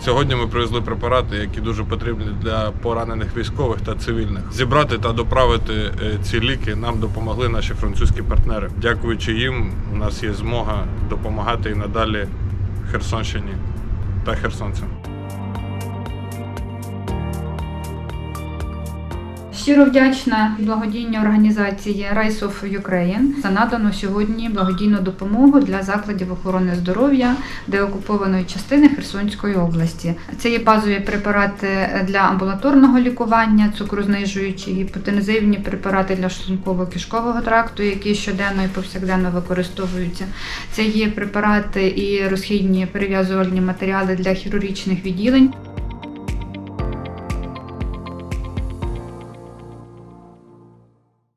Сьогодні ми привезли препарати, які дуже потрібні для поранених військових та цивільних. Зібрати та доправити е, ці ліки нам допомогли наші французькі партнери. Дякуючи їм, у нас є змога допомагати і надалі Херсонщині та херсонцям. Щиро вдячна благодійній організації Rise of Ukraine за надану сьогодні благодійну допомогу для закладів охорони здоров'я деокупованої частини Херсонської області. Це є базові препарати для амбулаторного лікування, цукрознижуючі, гіпотензивні препарати для шлунково-кишкового тракту, які щоденно і повсякденно використовуються. Це є препарати і розхідні перев'язувальні матеріали для хірургічних відділень.